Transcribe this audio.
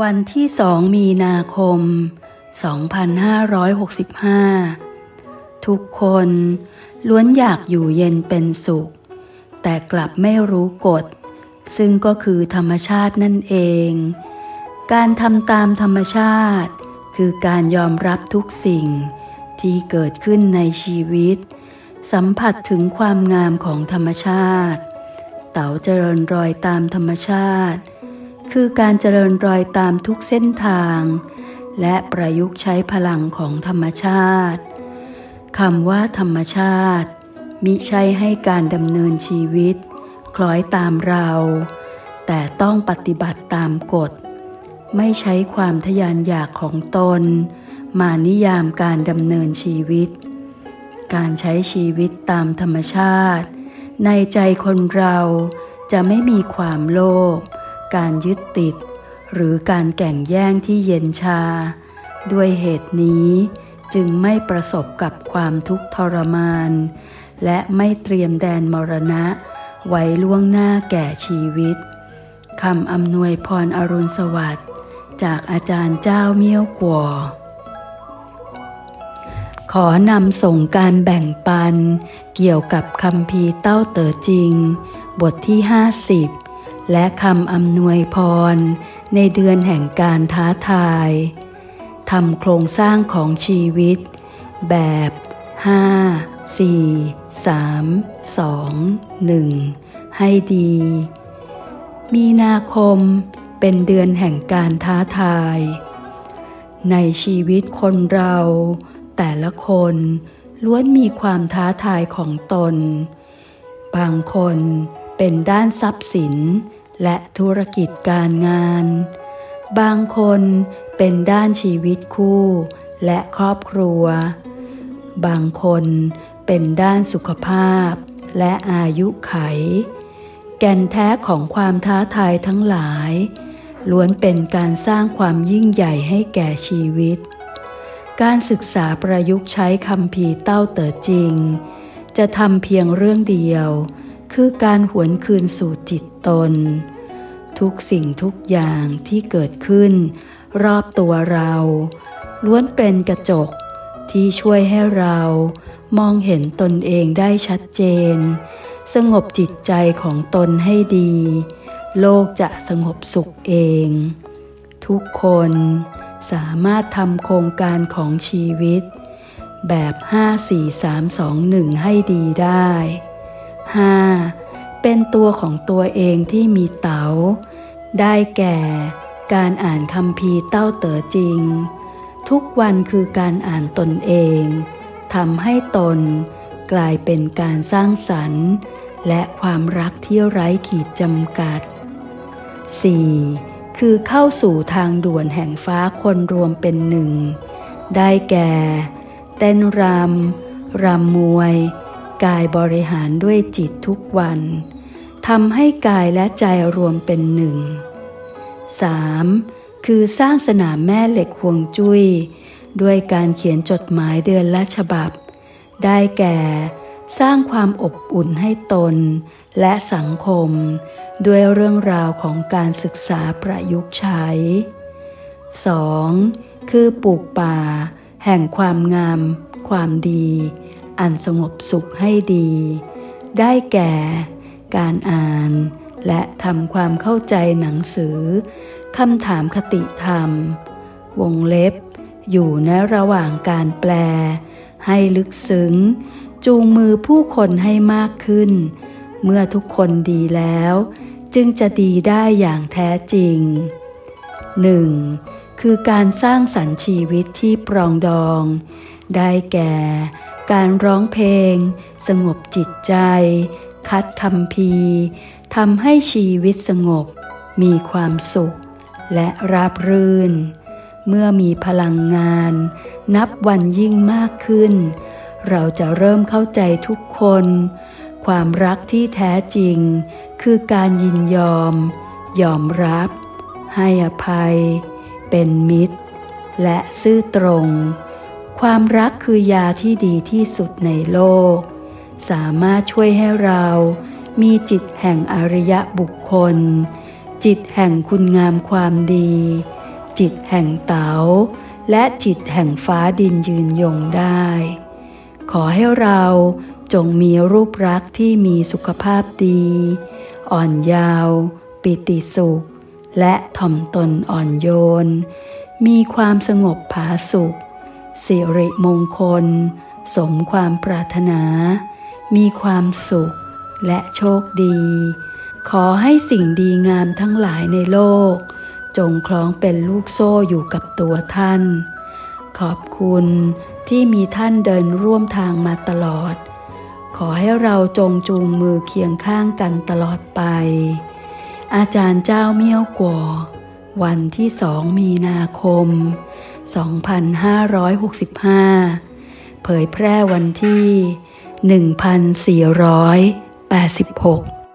วันที่สองมีนาคม 2565 ทุกคนล้วนอยากอยู่เย็นเป็นสุข แต่กลับไม่รู้กฎ ซึ่งก็คือธรรมชาตินั่นเอง การทำตามธรรมชาติ คือการยอมรับทุกสิ่งที่เกิดขึ้นในชีวิต สัมผัสถึงความงามของธรรมชาติ เต๋าเจริญรอยตามธรรมชาติ คือการเจริญรอยตามทุกเส้นทาง และประยุกต์ใช้พลังของธรรมชาติคำว่าธรรมชาติ มิใช่ให้การดำเนินชีวิต คล้อยตามเรา แต่ต้องปฏิบัติตามกฎ ไม่ใช้ความทยานอยากของตน มานิยามการดำเนินชีวิต การใช้ชีวิตตามธรรมชาติ ในใจคนเราจะไม่มีความโลภ การยึดติด หรือการแก่งแย่งที่เย็นชา ด้วยเหตุนี้จึงไม่ประสบกับความทุกข์ทรมาน และไม่เตรียมแดนมรณะ ไว้ล่วงหน้าแก่ชีวิตคำอำนวยพรอรุณสวัสดิ์จากอาจารย์เจ้าเมี่ยวกัวขอนำส่งการแบ่งปัน เกี่ยวกับคำพีเต้าเต๋อจริง บทที่50 และคำอำนวยพร ในเดือนแห่งการท้าทายทำโครงสร้างของชีวิต แบบ 5 4 3 2 1 ให้ดี มีนาคมเป็นเดือนแห่งการท้าทาย ในชีวิตคนเรา แต่ละคนล้วนมีความท้าทายของตน บางคนเป็นด้านทรัพย์สิน และธุรกิจการงาน บางคนเป็นด้านชีวิตคู่และครอบครัว บางคนเป็นด้านสุขภาพและอายุไข แก่นแท้ของความท้าทายทั้งหลาย ล้วนเป็นการสร้างความยิ่งใหญ่ให้แก่ชีวิต การศึกษาประยุกต์ใช้คำพีเต้าเต๋อจริง จะทำเพียงเรื่องเดียว คือการหวนคืนสู่จิตตน ทุกสิ่งทุกอย่างที่เกิดขึ้น รอบตัวเรา ล้วนเป็นกระจกที่ช่วยให้เรามองเห็นตนเองได้ชัดเจน สงบจิตใจของตนให้ดี โลกจะสงบสุขเอง ทุกคนสามารถทำโครงการของชีวิต แบบ 5 4 3 2 1 ให้ดีได้ 5. เป็นตัวของตัวเองที่มีเต๋า ได้แก่ การอ่านคำพีเต้าเต๋อจริง ทุกวันคือการอ่านตนเองทำให้ตนกลายเป็นการสร้างสรรค์ และความรักที่ไร้ขีดจำกัด 4. คือเข้าสู่ทางด่วนแห่งฟ้าคนรวมเป็นหนึ่ง ได้แก่ เต้นรำรำมวย กายบริหารด้วยจิตทุกวันทำให้กายและใจรวมเป็นหนึ่ง 3. คือสร้างสนามแม่เหล็กห่วงจุย้ย ด้วยการเขียนจดหมายเดือนละฉบับ ได้แก่ สร้างความอบอุ่นให้ตน และสังคม ด้วยเรื่องราวของการศึกษาประยุกต์ใช้ 2. คือปลูกป่า แห่งความงาม ความดี อันสงบสุขให้ดี ได้แก่ การอ่านและทำความเข้าใจหนังสือคำถามคติธรรม วงเล็บ อยู่ในระหว่างการแปล ให้ลึกซึ้ง จูงมือผู้คนให้มากขึ้น เมื่อทุกคนดีแล้ว จึงจะดีได้อย่างแท้จริง 1. คือการสร้างสรรค์ชีวิตที่ปรองดอง ได้แก่ การร้องเพลง สงบจิตใจ คัดคำพีทำให้ชีวิตสงบ มีความสุข และราบรื่น เมื่อมีพลังงาน นับวันยิ่งมากขึ้น เราจะเริ่มเข้าใจทุกคน ความรักที่แท้จริง คือการยินยอม ยอมรับ ให้อภัย เป็นมิตร และซื่อตรง ความรักคือยาที่ดีที่สุดในโลก สามารถช่วยให้เรา มีจิตแห่งอริยบุคคล จิตแห่งคุณงามความดี จิตแห่งเต๋า และจิตแห่งฟ้าดินยืนยงได้ ขอให้เราจงมีรูปรักษ์ที่มีสุขภาพดี อ่อนยาว ปิติสุข และถ่อมตนอ่อนโยน มีความสงบผาสุข สิริมงคล สมความปรารถนา มีความสุขและโชคดี ขอให้สิ่งดีงามทั้งหลายในโลก จงคล้องเป็นลูกโซ่อยู่กับตัวท่าน ขอบคุณที่มีท่านเดินร่วมทางมาตลอด ขอให้เราจงจูงมือเคียงข้างกันตลอดไป อาจารย์เจ้าเมี่ยวกัววันที่สองมีนาคม 2565 เผยแพร่วันที่ 1486